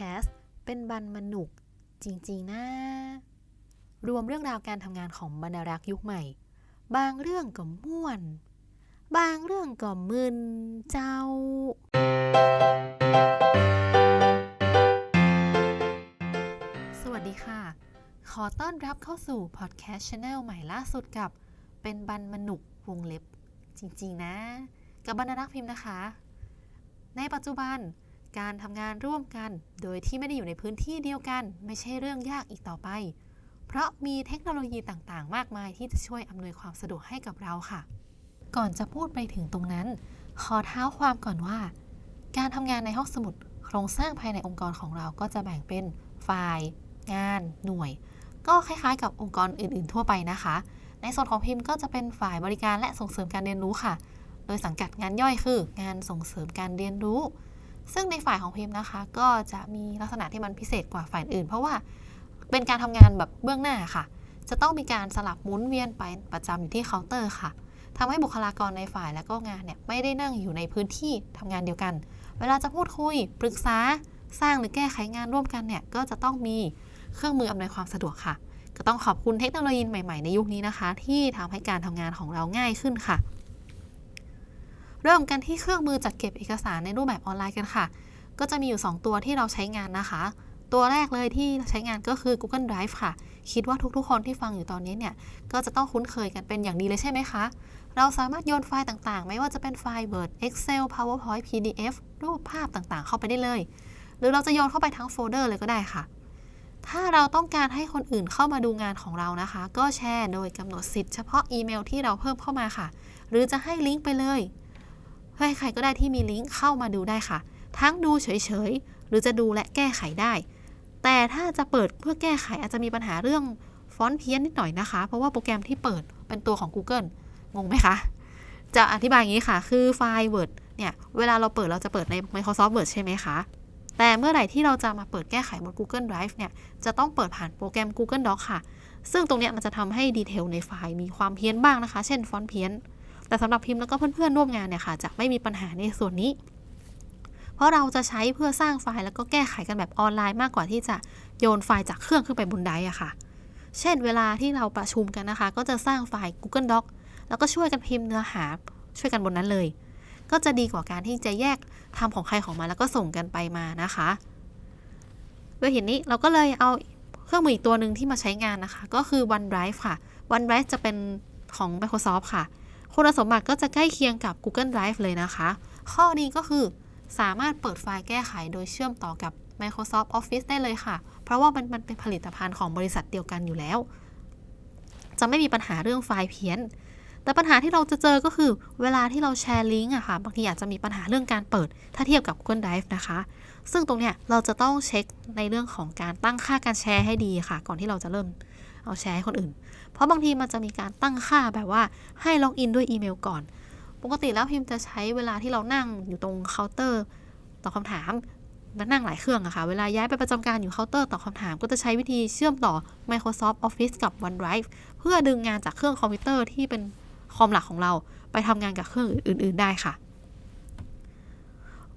แคสต์ เป็นบันมนุก จริง ๆ นะ รวมเรื่องราวการทำงานของบรรณารักษ์ยุคใหม่ บางเรื่องก็ม่วน บางเรื่องก็มึนเจ้า สวัสดีค่ะ ขอต้อนรับเข้าสู่พอดแคสต์ช anel ใหม่ล่าสุดกับ เป็นบันมนุกวงเล็บ จริง ๆ นะ กับบรรณารักษ์พิมพ์นะคะ ในปัจจุบัน การทำงานร่วมกัน โดยที่ไม่ได้อยู่ในพื้นที่เดียวกัน ไม่ใช่เรื่องยากอีกต่อไป เพราะมีเทคโนโลยีต่างๆ มากมายที่จะช่วยอำนวยความสะดวกให้กับเราค่ะ ก่อนจะพูดไปถึงตรงนั้น ขอเท้าความก่อนว่า การทำงานในห้องสมุด โครงสร้างภายในองค์กรของเราก็จะแบ่งเป็นฝ่าย งาน หน่วย ก็คล้ายๆ กับองค์กรอื่น ๆ ทั่วไปนะคะ ในส่วนของพิมพ์ก็จะเป็นฝ่ายบริการและส่งเสริมการเรียนรู้ค่ะ โดยสังกัดงานย่อยคือ งานส่งเสริมการเรียนรู้ ซึ่งในฝ่ายของพิมพ์นะคะ ก็จะมีลักษณะที่มันพิเศษกว่าฝ่ายอื่น เพราะว่าเป็นการทำงานแบบเบื้องหน้าค่ะ จะต้องมีการสลับหมุนเวียนไปประจำอยู่ที่เคาน์เตอร์ค่ะทำให้บุคลากรในฝ่ายและก็งานเนี่ยไม่ได้นั่งอยู่ในพื้นที่ทำงานเดียวกัน เวลาจะพูดคุย ปรึกษา สร้างหรือแก้ไขงานร่วมกันเนี่ยก็จะต้องมีเครื่องมืออำนวยความสะดวกค่ะ ก็ต้องขอบคุณเทคโนโลยีใหม่ๆในยุคนี้นะคะ ที่ทำให้การทำงานของเราง่ายขึ้นค่ะ เริ่มกันที่เครื่องมือจัดเก็บเอกสารในรูปแบบออนไลน์กันค่ะ ก็จะมีอยู่ 2 ตัวที่เราใช้งานนะคะ ตัวแรกเลยที่ใช้งานก็คือ Google Drive ค่ะ คิดว่าทุกๆ คนที่ฟังอยู่ตอนนี้เนี่ย ก็จะต้องคุ้นเคยกันเป็นอย่างดีเลยใช่ไหมคะ เราสามารถโยนไฟล์ต่างๆ ไม่ว่าจะเป็นไฟล์ Word Excel PowerPoint PDF รูปภาพต่างๆ เข้าไปได้เลย หรือเราจะโยนเข้าไปทั้งโฟลเดอร์เลยก็ได้ค่ะถ้าเราต้องการให้คนอื่นเข้ามาดูงานของเรานะคะ ก็แชร์โดยกำหนดสิทธิ์เฉพาะอีเมลที่เราเพิ่มเข้ามาค่ะ หรือจะให้ลิงก์ไปเลย ให้ใครก็ได้ที่มีลิงก์เข้ามาดูได้ค่ะ ทั้งดูเฉยๆ หรือจะดูและแก้ไขได้ แต่ถ้าจะเปิดเพื่อแก้ไขอาจจะมีปัญหาเรื่องฟอนต์เพี้ยนนิดหน่อยนะคะ เพราะว่าโปรแกรมที่เปิดเป็นตัวของ Google งงไหมคะ จะอธิบายอย่างนี้ค่ะ คือไฟล์ Word เนี่ย เวลาเราเปิดเราจะเปิดใน Microsoft Word ใช่ไหมคะ แต่เมื่อไหร่ที่เราจะมาเปิดแก้ไขบน Google Drive เนี่ย จะต้องเปิดผ่านโปรแกรม Google Doc ค่ะ ซึ่งตรงเนี้ยมันจะทำให้ดีเทลในไฟล์มีความเพี้ยนบ้างนะคะ เช่นฟอนต์เพี้ยน แต่สำหรับพิมพ์แล้วก็เพื่อนๆร่วมงานเนี่ยค่ะจะไม่มีปัญหาในส่วนนี้ เพราะเราจะใช้เพื่อสร้างไฟล์แล้วก็แก้ไขกันแบบออนไลน์มากกว่าที่จะโยนไฟล์จากเครื่องขึ้นไปบนไดร์อะค่ะ เช่น เวลาที่เราประชุมกันนะคะ ก็จะสร้างไฟล์ Google Doc แล้วก็ช่วยกันพิมพ์เนื้อหาช่วยกันบนนั้นเลย ก็จะดีกว่าการที่จะแยกทำของใครของมันแล้วก็ส่งกันไปมานะคะด้วยเหตุนี้เราก็เลยเอาเครื่องมืออีกตัวหนึ่งที่มาใช้งานนะคะ ก็คือ OneDrive ค่ะ OneDrive จะเป็นของ Microsoft ค่ะ คุณสมบัติก็จะใกล้เคียงกับ Google Drive เลยนะคะ ข้อดีก็คือสามารถเปิดไฟล์แก้ไขโดยเชื่อมต่อกับ Microsoft Office ได้เลยค่ะ เพราะว่ามันมันเป็นผลิตภัณฑ์ของบริษัทเดียวกันอยู่แล้ว จะไม่มีปัญหาเรื่องไฟล์เพี้ยน แต่ปัญหาที่เราจะเจอก็คือ เวลาที่เราแชร์ลิงก์อะค่ะ บางทีอาจจะมีปัญหาเรื่องการเปิด ถ้าเทียบกับ Google Drive นะคะ ซึ่งตรงเนี้ยเราจะต้องเช็คในเรื่องของการตั้งค่าการแชร์ให้ดีค่ะ ก่อนที่เราจะเริ่ม เอาแชร์ให้คนอื่น เพราะบางทีมันจะมีการตั้งค่าแบบว่าให้ล็อกอินด้วยอีเมลก่อน ปกติแล้วพิมพ์จะใช้เวลาที่เรานั่งอยู่ตรงเคาน์เตอร์ตอบคำถามและนั่งหลายเครื่องอะค่ะ เวลาย้ายไปประจำการอยู่เคาน์เตอร์ตอบคำถามก็จะใช้วิธีเชื่อมต่อ Microsoft Office กับ OneDrive เพื่อดึงงานจากเครื่องคอมพิวเตอร์ที่เป็นคอมหลักของเรา ไปทำงานกับเครื่องอื่น ๆ ได้ค่ะ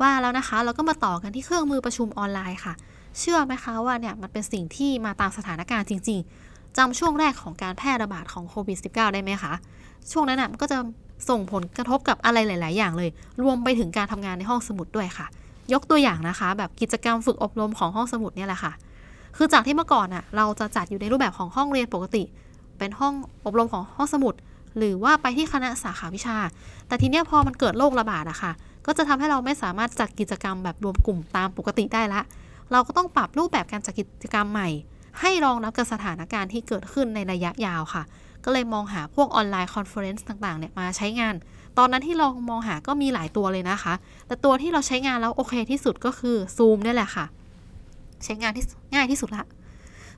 ว่าแล้วนะคะ เราก็มาต่อกันที่เครื่องมือประชุมออนไลน์ค่ะ เชื่อไหมคะว่าเนี่ยมันเป็นสิ่งที่มาตามสถานการณ์จริง จำช่วงแรกของการแพร่ระบาดของโควิด -19 ได้ไหมคะ ช่วงนั้นน่ะมันก็จะส่งผลกระทบกับอะไรหลาย ๆ อย่างเลย รวมไปถึงการทำงานในห้องสมุดด้วยค่ะ ยกตัวอย่างนะคะ แบบกิจกรรมฝึกอบรมของห้องสมุดเนี่ยแหละค่ะ คือจากที่เมื่อก่อนน่ะเราจะจัดอยู่ในรูปแบบของห้องเรียนปกติ เป็นห้องอบรมของห้องสมุด หรือว่าไปที่คณะสาขาวิชา แต่ทีเนี้ยพอมันเกิดโรคระบาดอะค่ะ ก็จะทำให้เราไม่สามารถจัดกิจกรรมแบบรวมกลุ่มตามปกติได้ละ เราก็ต้องปรับรูปแบบการจัดกิจกรรมใหม่ ให้รองรับกับสถานการณ์ที่เกิดขึ้นในระยะยาวค่ะ ก็เลยมองหาพวกออนไลน์คอนเฟอเรนซ์ต่างๆเนี่ยมาใช้งาน ตอนนั้นที่เรามองหาก็มีหลายตัวเลยนะคะ แต่ตัวที่เราใช้งานแล้วโอเคที่สุดก็คือ Zoom นี่แหละค่ะ ใช้งานที่ง่ายที่สุดละ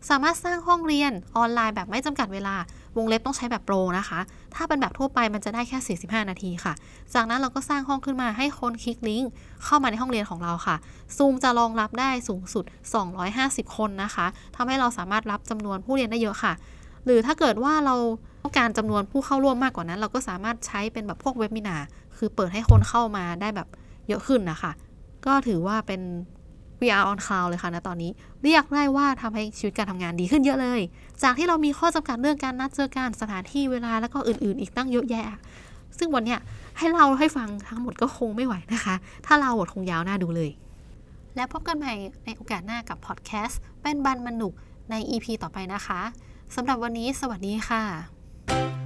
สามารถสร้างห้องเรียนออนไลน์แบบไม่จำกัดเวลาวงเล็บต้องใช้แบบโปรนะคะ ถ้าเป็นแบบทั่วไปมันจะได้แค่ 45 นาทีค่ะ จากนั้นเราก็สร้างห้องขึ้นมาให้คนคลิกลิงก์เข้ามาในห้องเรียนของเราค่ะ ซูมจะรองรับได้สูงสุด 250 คนนะคะทำให้เราสามารถรับจำนวนผู้เรียนได้เยอะค่ะ หรือถ้าเกิดว่าเราต้องการจำนวนผู้เข้าร่วมมากกว่านั้น เราก็สามารถใช้เป็นแบบพวกเว็บมินาคือเปิดให้คนเข้ามาได้แบบเยอะขึ้นนะคะ ก็ถือว่าเป็น we are on cloud เลยค่ะนะตอนนี้เรียกได้ว่าทำให้ชีวิตการทำงานดีขึ้นเยอะเลย จากที่เรามีข้อจำกัดเรื่องการนัดเจอกันสถานที่เวลาแล้วก็อื่นๆ อีกตั้งเยอะแยะ ซึ่งวันเนี้ยให้เราให้ฟังทั้งหมดก็คงไม่ไหวนะคะ ถ้าเราบทคงยาวหน่าดูเลย แล้วพบกันใหม่ในโอกาสหน้ากับพอดแคสต์เป็นบันมนุกใน EP ต่อไปนะคะสำหรับวันนี้สวัสดีค่ะ